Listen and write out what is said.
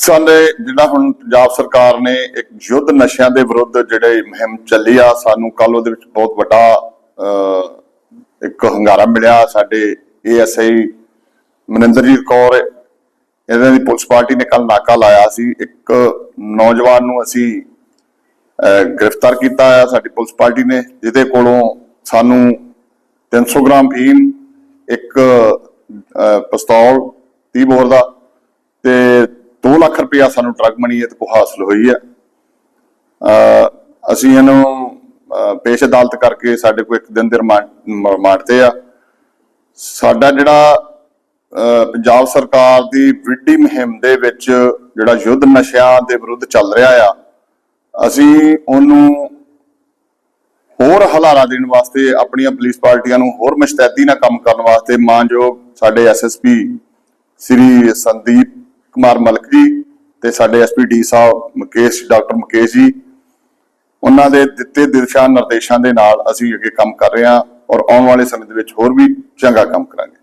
ਸਾਡੇ ਜਿਹੜਾ ਹੁਣ ਪੰਜਾਬ ਸਰਕਾਰ ਨੇ ਇੱਕ ਯੁੱਧ ਨਸ਼ਿਆਂ ਦੇ ਵਿਰੁੱਧ ਜਿਹੜੇ ਮੁਹਿੰਮ ਚੱਲੀ ਆ, ਸਾਨੂੰ ਕੱਲ ਉਹਦੇ ਵਿੱਚ ਬਹੁਤ ਵੱਡਾ ਇੱਕ ਹੰਗਾਰਾ ਮਿਲਿਆ ਸਾਡੇ ਏਐਸਆਈ ਮਨਿੰਦਰਜੀਤ ਕੌਰ। ਇਹਨਾਂ ਦੀ ਪੁਲਿਸ ਪਾਰਟੀ ਨੇ ਕੱਲ ਨਾਕਾ ਲਾਇਆ ਸੀ। ਇੱਕ ਨੌਜਵਾਨ ਨੂੰ ਅਸੀਂ ਗ੍ਰਿਫਤਾਰ ਕੀਤਾ ਆ ਸਾਡੀ ਪੁਲਿਸ ਪਾਰਟੀ ਨੇ, ਜਿਹਦੇ ਕੋਲੋਂ ਸਾਨੂੰ 300 ਗ੍ਰਾਮ ਫੀਮ, ਇੱਕ ਪਿਸਤੌਲ 30 ਬੋਰ ਦਾ ਤੇ 2 ਲੱਖ ਰੁਪਇਆ ਸਾਨੂੰ ਡਰਗ ਮਨੀ ਇਹਦੇ ਕੋਲ ਹਾਸਲ ਹੋਈ ਹੈ। ਅਹ ਅਸੀਂ ਇਹਨੂੰ ਪੇਸ਼ ਅਦਾਲਤ ਕਰਕੇ ਸਾਡੇ ਕੋਲ ਇੱਕ ਦਿਨ ਦੇ ਰਿਮਾਂਡ ਰਿਮਾਂਡ ਤੇ ਆ। ਸਾਡਾ ਜਿਹੜਾ ਪੰਜਾਬ ਸਰਕਾਰ ਦੀ ਵਿੱਢੀ ਮੁਹਿੰਮ ਦੇ ਵਿੱਚ ਜਿਹੜਾ ਯੁੱਧ ਨਸ਼ਿਆਂ ਦੇ ਵਿਰੁੱਧ ਚੱਲ ਰਿਹਾ ਆ, ਅਸੀਂ ਉਹਨੂੰ ਹੋਰ ਹਲਾਰਾ ਦੇਣ ਵਾਸਤੇ, ਆਪਣੀਆਂ ਪੁਲਿਸ ਪਾਰਟੀਆਂ ਨੂੰ ਹੋਰ ਮੁਸਤੈਦੀ ਨਾਲ ਕੰਮ ਕਰਨ ਵਾਸਤੇ ਮਾਨਯੋਗ ਸਾਡੇ ਐਸਐਸਪੀ ਸ੍ਰੀ ਸੰਦੀਪ ਕੁਮਾਰ ਮਲਕ ਜੀ ਤੇ ਸਾਡੇ ਐਸਪੀ ਸਾਹਿਬ ਮੁਕੇਸ਼, ਡਾਕਟਰ ਮੁਕੇਸ਼ ਜੀ। ਉਹਨਾਂ ਦੇ ਦਿੱਤੇ ਦਿਸ਼ਾ ਨਿਰਦੇਸ਼ਾਂ ਦੇ ਨਾਲ ਅਸੀਂ ਅੱਗੇ ਕੰਮ ਕਰ ਰਹੇ ਹਾਂ ਔਰ ਆਉਣ ਵਾਲੇ ਸਮੇਂ ਦੇ ਵਿੱਚ ਹੋਰ ਵੀ ਚੰਗਾ ਕੰਮ ਕਰਾਂਗੇ।